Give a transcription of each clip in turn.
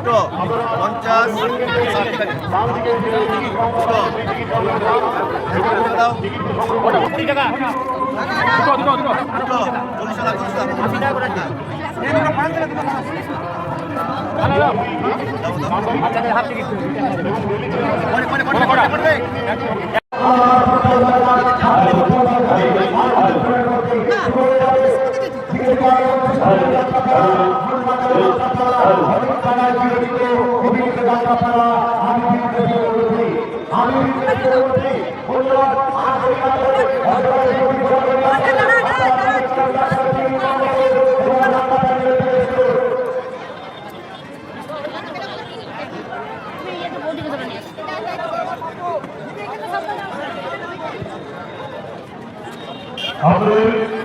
দুটো পঞ্চাশ Thank you. কথাটা আমি বিদ্রোহী বলছি আমি বিদ্রোহী বলছি বললাম আজকে কাছে অন্তরে পরিচয় আমাদের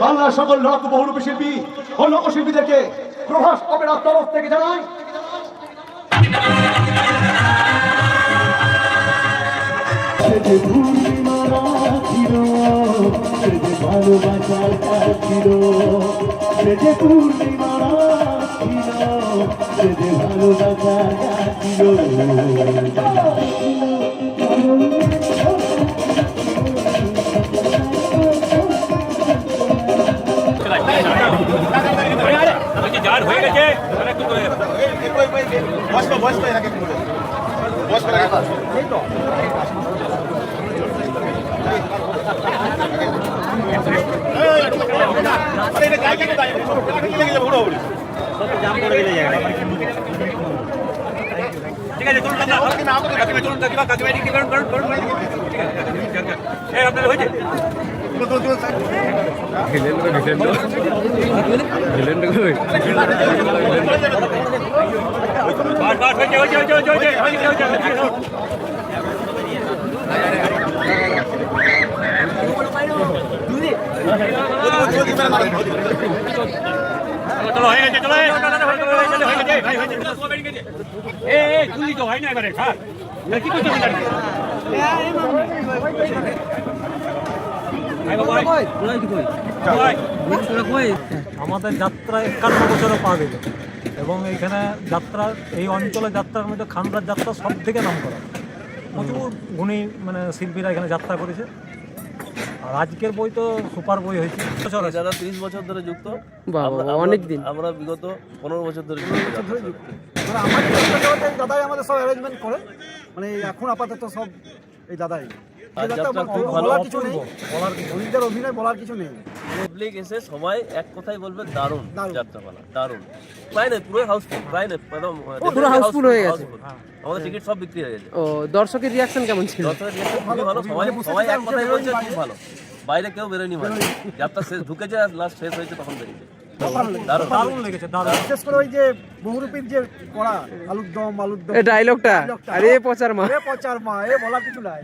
বাংলার সকল লোক বহুরূপী শিল্পী ও লোকশিল্পীদেরকে প্রভাস অপেরার তরফ থেকে জানাই। ভালোবাসার ছিল ছিল সেজে ভালোবাসার ছিল ঠিক আছে চলুন কাকিমা চলুন কাকিমা কাকিমা ঠিক আছে আপনাদের হয়েছে? ഹിലൻഡർ ഹിലൻഡർ ഹിലൻഡർ चलो है चलो है ए ए गुल्ली तो है ना मेरे साथ लड़की को चलो আমাদের যাত্রা একান্ন বছরে পা দিল এবং এইখানে যাত্রা এই অঞ্চলে যাত্রার মধ্যে খানদার যাত্রা সব থেকে নাম করা। প্রচুর গুণী মানে শিল্পীরা এখানে যাত্রা করেছে। আর আজকের বই তো সুপার বই হয়েছে। বছর। যারা তিরিশ বছর ধরে যুক্ত অনেক দিন। আমরা বিগত পনেরো বছর ধরে যুক্ত। আমাদের দাদাই আমাদের সব অ্যারেঞ্জমেন্ট করে। মানে এখন আপাতত সব এই দাদাই। আর এই যাত্রা যাত্রা খুব ভালো, বলার কিছু নেই। অপূর্ব, বলার কিছু অভিনয়ের অভিনয় বলার কিছু নেই। পাবলিক এসে সবাই এক কথাই বলবে দারুণ দারুণ। যাত্রাপালা দারুণ। প্রায় নয় পুরো হাউসফুল প্রায় নয় পুরো houseful হয়ে গেছে। আমাদের টিকিট সব বিক্রি হয়ে গেছে। ও দর্শকের রিয়াকশন কেমন ছিল? দর্শকের ভালো সবাই মানে সবাই এক কথাই বলছে খুব ভালো। বাইরে কেউ বেরোয়নি মানে। যাত্রা শেষ ঢুকেছে আর লাস্ট শেষ হয়েছে তখন বেরিয়েছে। দারুণ দারুণ লেগেছে। বিশেষ করে ওই যে বহুরূপীর যে করা আলুর দম আলুর দম। এই ডায়লগটা আরে পচার মা। এ পচার মা এ বলার কিছু নাই।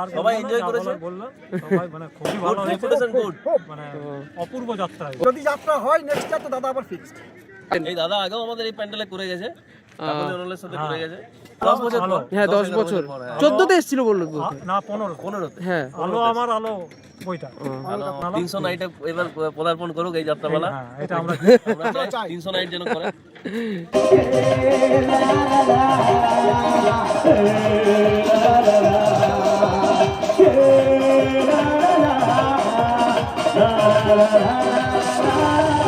আর সবাই বলল না, enjoy করেছে? বলল সবাই মানে খুবই ভালো রেপুটেশন গুড মানে অপূর্ব যাত্রা যদি যাত্রা হয় নেক্সট তো দাদা আবার ফিক্সড এই দাদা আগেও আমাদের এই প্যান্ডেলে করে গেছে। সাথে করে গেছে। হ্যাঁ। দশ বছর হ্যাঁ দশ বছর। চোদ্দতে এসেছিল বলল না পনেরো। পনেরোতে। হ্যাঁ। আলো আমার আলো। বইটা তিনশো নাইটে এবার পদার্পণ করুক এই যাত্রাপালা হ্যাঁ এটা আমরা আমরা তিনশো নাইট যেন করে la la la la